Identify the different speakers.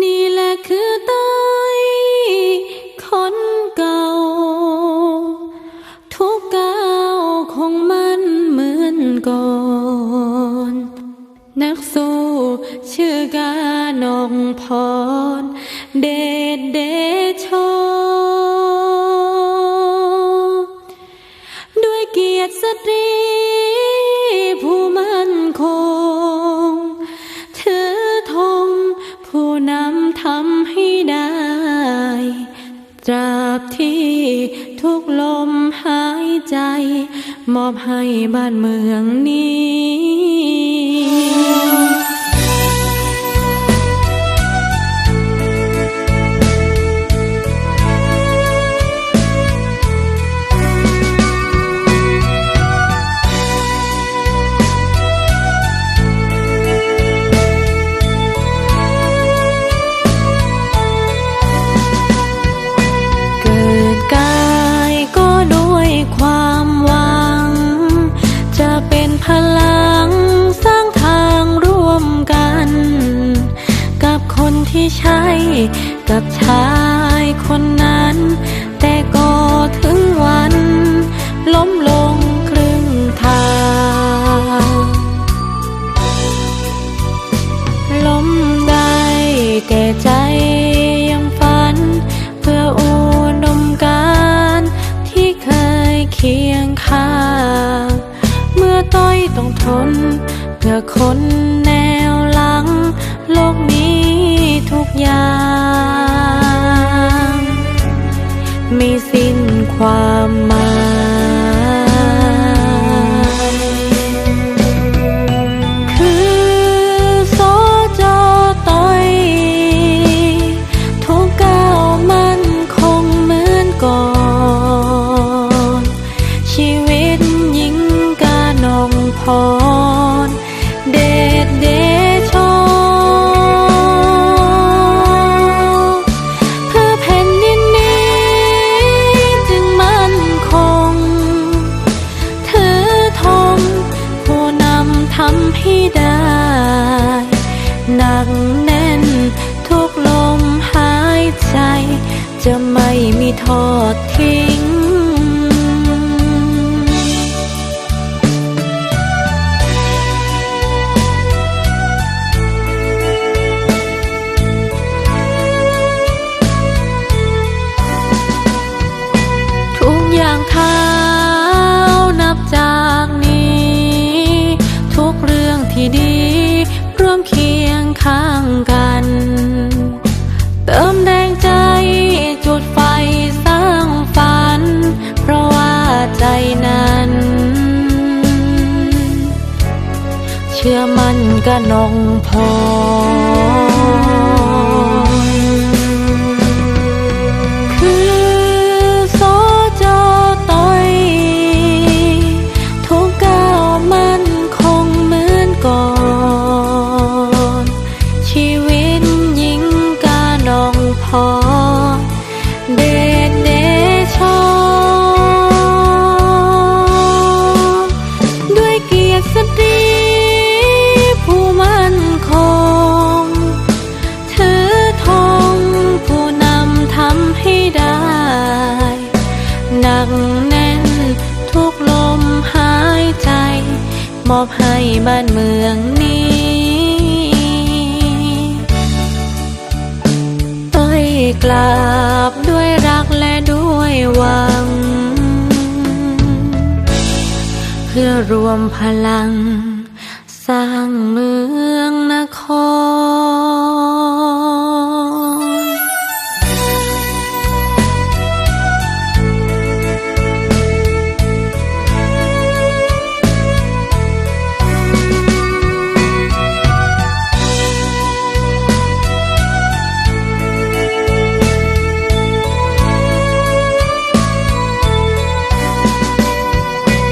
Speaker 1: นี่แหละคือต้อยคนเก่า ทุกก้าวของมันเหมือนก่อน นักสู้ชื่อกานองพร เดชเดช ตราบที่ทุกลมหายใจ มอบให้บ้านเมืองนี้ ลังสร้างทางร่วมกัน กับคนที่ใช่กับชายคนนั้น แต่ก็ถึงวัน ล้มลงครึ่งทาง ล้มได้แต่ใจยังฝัน เพื่ออุดมการที่เคยเคียงข้าง ต้อยต้องทน เพื่อคน พร เดชเดโชเพื่อแผ่นดินนี้จึงมั่นคง ถือธงผู้นำทำให้ได้ หนักแน่นทุกลมหายใจ จะไม่มีทอด เชื่อมันกะนองพอ แน่น ทุกลมหายใจ มอบให้บ้านเมืองนี้ต้อยกราบด้วยรักและด้วยหวัง เพื่อรวมพลัง